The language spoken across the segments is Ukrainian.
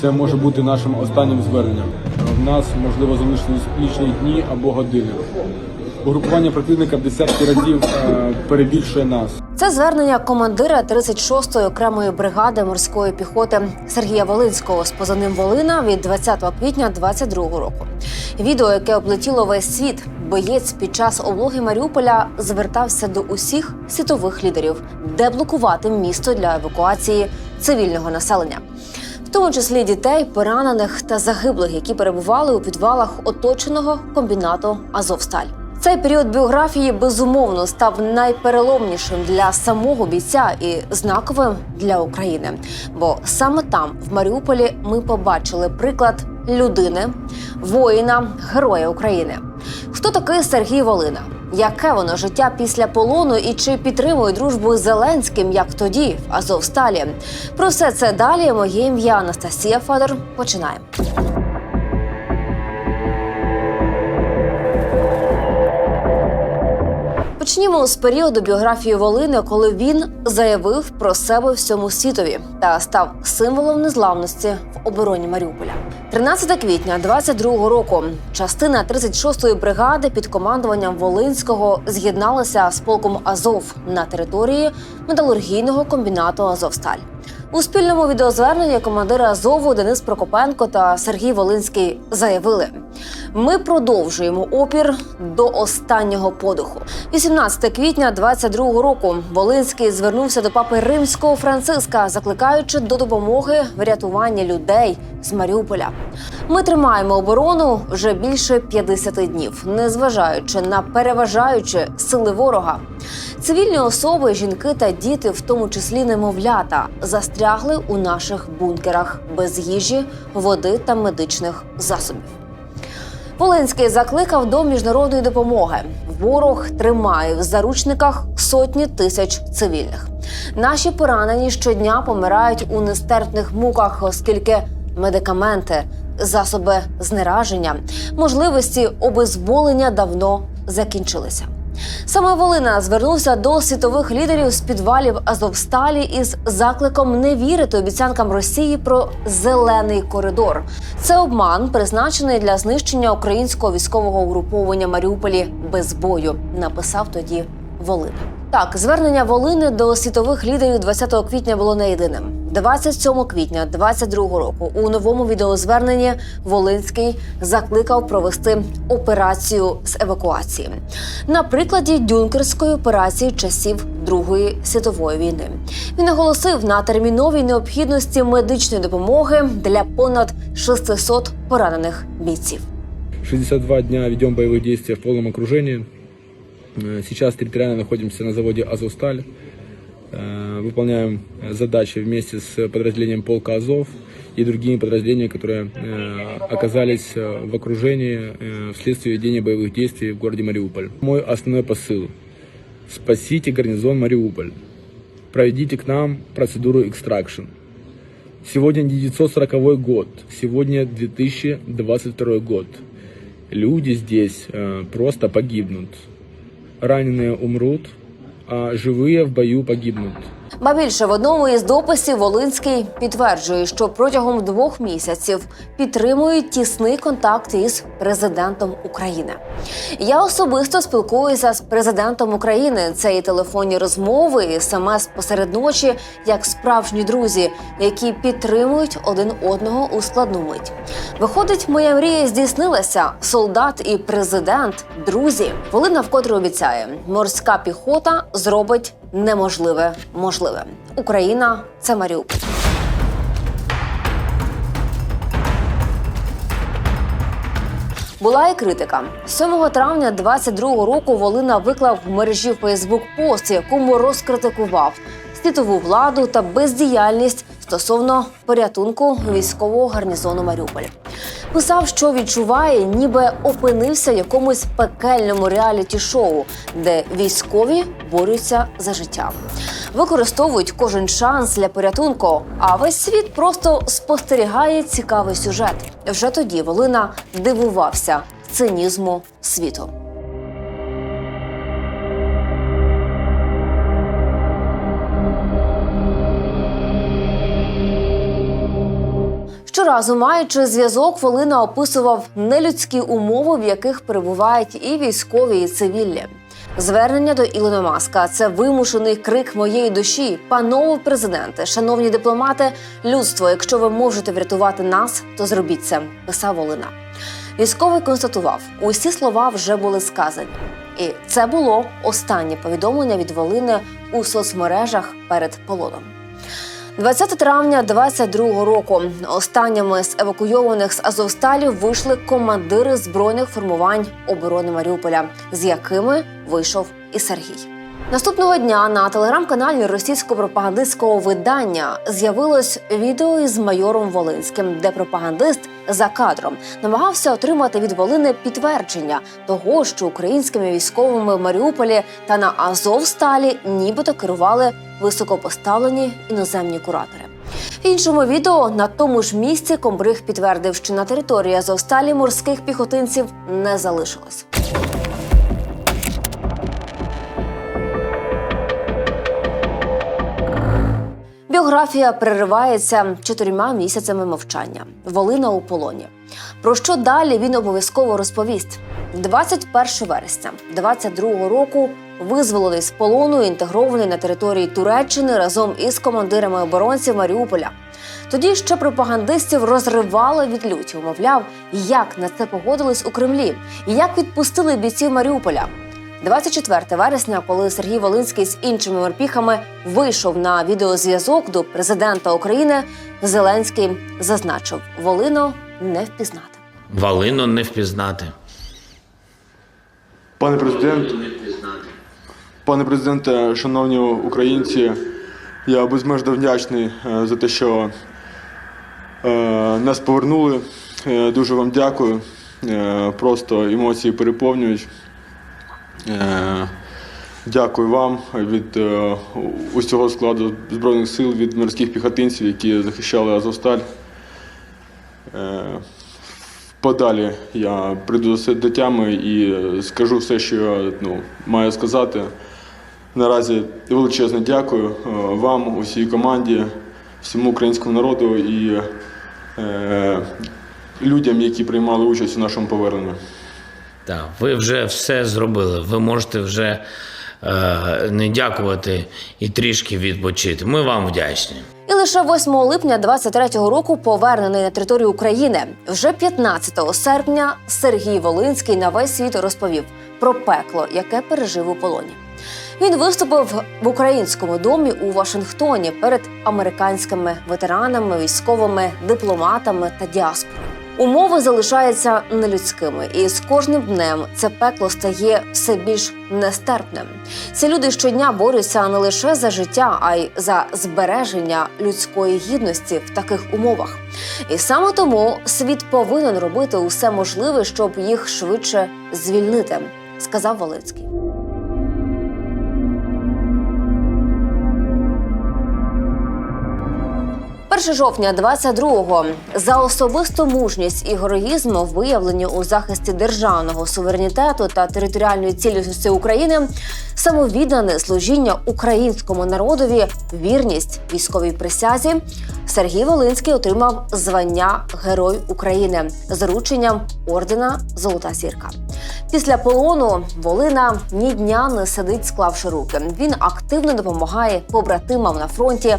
Це може бути нашим останнім зверненням. В нас можливо залишились лічні дні або години. Угрупування противника в десятки разів е, перебільшує нас. Це звернення командира 36-ї окремої бригади морської піхоти Сергія Волинського з позивним Волина від 20 квітня 22 року. Відео, яке облетіло весь світ, боєць під час облоги Маріуполя звертався до усіх світових лідерів деблокувати місто для евакуації цивільного населення. В тому числі дітей, поранених та загиблих, які перебували у підвалах оточеного комбінату Азовсталь. Цей період біографії безумовно став найпереломнішим для самого бійця і знаковим для України. Бо саме там, в Маріуполі, ми побачили приклад людини, воїна, героя України. Хто такий Сергій Волина? Яке воно життя після полону і чи підтримує дружбу з Зеленським, як тоді в Азовсталі? Про все це далі. Моє ім'я Анастасія Федор. Починаємо. Почнімо з періоду біографії Волини, коли він заявив про себе всьому світові та став символом незламності в обороні Маріуполя. 13 квітня 22-го року частина 36-ї бригади під командуванням Волинського з'єдналася з полком Азов на території металургійного комбінату Азовсталь. У спільному відеозверненні командири Азову Денис Прокопенко та Сергій Волинський заявили: ми продовжуємо опір до останнього подиху. 18 квітня 22 року Волинський звернувся до папи римського Франциска, закликаючи до допомоги в рятуванні людей з Маріуполя. Ми тримаємо оборону вже більше 50 днів, незважаючи на переважаючі сили ворога. Цивільні особи, жінки та діти, в тому числі немовлята, застрягли у наших бункерах без їжі, води та медичних засобів. Волинський закликав до міжнародної допомоги. Ворог тримає в заручниках сотні тисяч цивільних. Наші поранені щодня помирають у нестерпних муках, оскільки медикаменти, засоби знераження, можливості обезболення давно закінчилися. Саме Волина звернувся до світових лідерів з підвалів Азовсталі із закликом не вірити обіцянкам Росії про зелений коридор. Це обман, призначений для знищення українського військового угруповання Маріуполі без бою. Написав тоді Волина. Так, звернення Волини до світових лідерів 20 квітня було не єдиним. 27 квітня 22 року у новому відеозверненні Волинський закликав провести операцію з евакуації на прикладі дюнкерської операції часів Другої світової війни. Він наголосив на терміновій необхідності медичної допомоги для понад 600 поранених бійців. 62 дня ведем боевые действия в полном окружении. Э, Сейчас территориально находимся на заводе «Азовсталь». Э, Выполняем задачи вместе с подразделением полка «Азов» и другими подразделениями, которые э, оказались в окружении вследствие ведения боевых действий в городе Мариуполь. Мой основной посыл – спасите гарнизон Мариуполь. Проведите к нам процедуру экстракшн. Сегодня 940 год, сегодня 2022 год. Люди здесь просто погибнут. Раненые умрут, а живые в бою погибнут. Ба більше в одному із дописів Волинський підтверджує, що протягом двох місяців підтримують тісний контакт із президентом України. Я особисто спілкуюся з президентом України. Це і телефонні розмови, і смс посеред ночі, як справжні друзі, які підтримують один одного у складну мить. Виходить, моя мрія здійснилася. Солдат і президент, друзі. Волина вкотре обіцяє, морська піхота зробить неможливе можливе. Україна це Маріуполь. Була і критика. 7 травня 22 року Волина виклав в мережі Фейсбук пост, якому розкритикував світову владу та бездіяльність стосовно порятунку військового гарнізону Маріуполь. Писав, що відчуває, ніби опинився в якомусь пекельному реаліті-шоу, де військові борються за життя, використовують кожен шанс для порятунку. А весь світ просто спостерігає цікавий сюжет. Вже тоді Волина дивувався цинізму світу. Щоразу, маючи зв'язок, Волина описував нелюдські умови, в яких перебувають і військові, і цивільні. Звернення до Ілона Маска це вимушений крик моєї душі. Панове президенти, шановні дипломати, людство, якщо ви можете врятувати нас, то зробіть це. Писав Волина. Військовий констатував, усі слова вже були сказані. І це було останнє повідомлення від Волини у соцмережах перед полоном. 20 травня 22 року останніми з евакуйованих з Азовсталі вийшли командири збройних формувань оборони Маріуполя, з якими вийшов і Сергій. Наступного дня на телеграм-каналі російсько-пропагандистського видання з'явилось відео із майором Волинським, де пропагандист за кадром намагався отримати від Волини підтвердження того, що українськими військовими в Маріуполі та на Азовсталі нібито керували високопоставлені іноземні куратори. В іншому відео на тому ж місці комбриг підтвердив, що на території Азовсталі морських піхотинців не залишилось. Біографія переривається чотирма місяцями мовчання. Волина у полоні. Про що далі він обов'язково розповість. 21 вересня 22 року визволений з полону, інтегрований на території Туреччини разом із командирами оборонців Маріуполя. Тоді ще пропагандистів розривало від люті, мовляв, як на це погодились у Кремлі, і як відпустили бійців Маріуполя. 24 вересня, коли Сергій Волинський з іншими морпіхами вийшов на відеозв'язок до президента України, Зеленський зазначив, Волино не впізнати. Валину не впізнати. Пане президент, пане президенте, шановні українці, я безмежно вдячний е, за те, що е, нас повернули. Е, Дуже вам дякую. Просто емоції переповнюють. Е, Дякую вам від е, усього складу Збройних сил, від морських піхотинців, які захищали Азовсталь. Е, Подалі я прийду до се- до тями і скажу все, що ну, маю сказати. Наразі величезне дякую вам, усій команді, всьому українському народу і людям, які приймали участь у нашому поверненні. Так, ви вже все зробили. Ви можете вже е, не дякувати і трішки відпочити. Ми вам вдячні. І лише 8 липня 23-го року повернений на територію України. Вже 15 серпня Сергій Волинський на весь світ розповів про пекло, яке пережив у полоні. Він виступив в українському домі у Вашингтоні перед американськими ветеранами, військовими, дипломатами та діаспорою. Умови залишаються нелюдськими, і з кожним днем це пекло стає все більш нестерпним. Ці люди щодня борються не лише за життя, а й за збереження людської гідності в таких умовах. І саме тому світ повинен робити усе можливе, щоб їх швидше звільнити, сказав Волицький. 1 жовтня 22-го за особисту мужність і героїзм виявлені у захисті державного суверенітету та територіальної цілісності України самовіддане служіння українському народові, вірність військовій присязі. Сергій Волинський отримав звання Герой України з рученням ордена Золота Сірка. Після полону Волина ні дня не сидить, склавши руки. Він активно допомагає побратимам на фронті.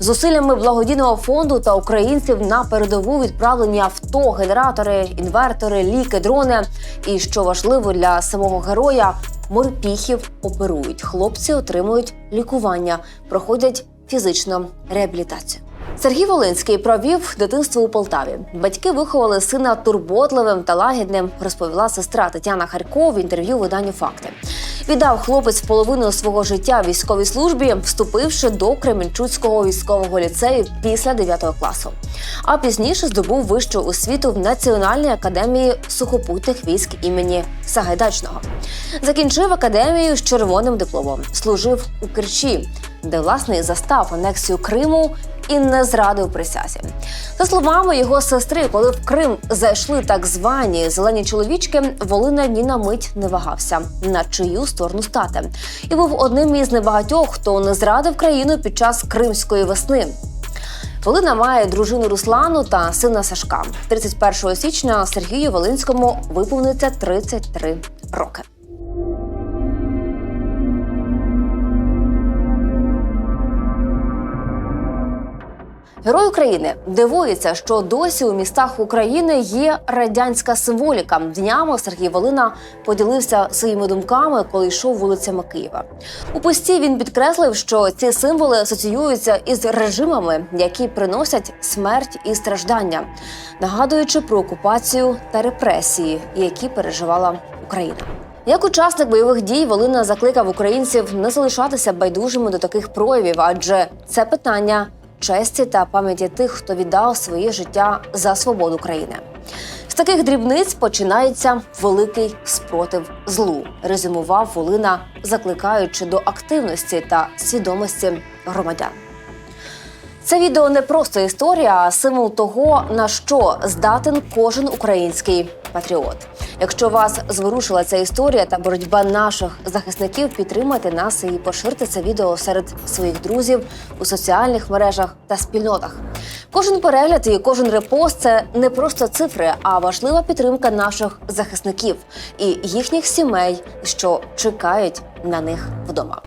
Зусиллями благодійного фонду та українців на передову відправлені авто, генератори, інвертори, ліки, дрони. І що важливо для самого героя, морпіхів оперують. Хлопці отримують лікування, проходять фізичну реабілітацію. Сергій Волинський провів дитинство у Полтаві. Батьки виховали сина турботливим та лагідним, розповіла сестра Тетяна Харько в інтерв'ю виданню Факти. Віддав хлопець половину свого життя військовій службі, вступивши до Кременчуцького військового ліцею після 9 класу. А пізніше здобув вищу освіту в Національній академії сухопутних військ імені Сагайдачного. Закінчив академію з червоним дипломом, служив у Керчі, де власне застав анексію Криму і не зрадив присязі. За словами його сестри, коли в Крим зайшли так звані зелені чоловічки, Волина ні на мить не вагався, на чию сторону стати, і був одним із небагатьох, хто не зрадив країну під час кримської весни. Волина має дружину Руслану та сина Сашка. 31 січня Сергію Волинському виповниться 33 роки. Герой України дивується, що досі у містах України є радянська символіка. Днями Сергій Волина поділився своїми думками, коли йшов вулицями Києва. У пості він підкреслив, що ці символи асоціюються із режимами, які приносять смерть і страждання, нагадуючи про окупацію та репресії, які переживала Україна. Як учасник бойових дій Волина закликав українців не залишатися байдужими до таких проявів, адже це питання честі та пам'яті тих, хто віддав своє життя за свободу країни. З таких дрібниць починається великий спротив злу, резюмував Волина, закликаючи до активності та свідомості громадян. Це відео не просто історія, а символ того, на що здатен кожен український патріот. Якщо вас зворушила ця історія та боротьба наших захисників, підтримайте нас і поширте це відео серед своїх друзів у соціальних мережах та спільнотах. Кожен перегляд і кожен репост це не просто цифри, а важлива підтримка наших захисників і їхніх сімей, що чекають на них вдома.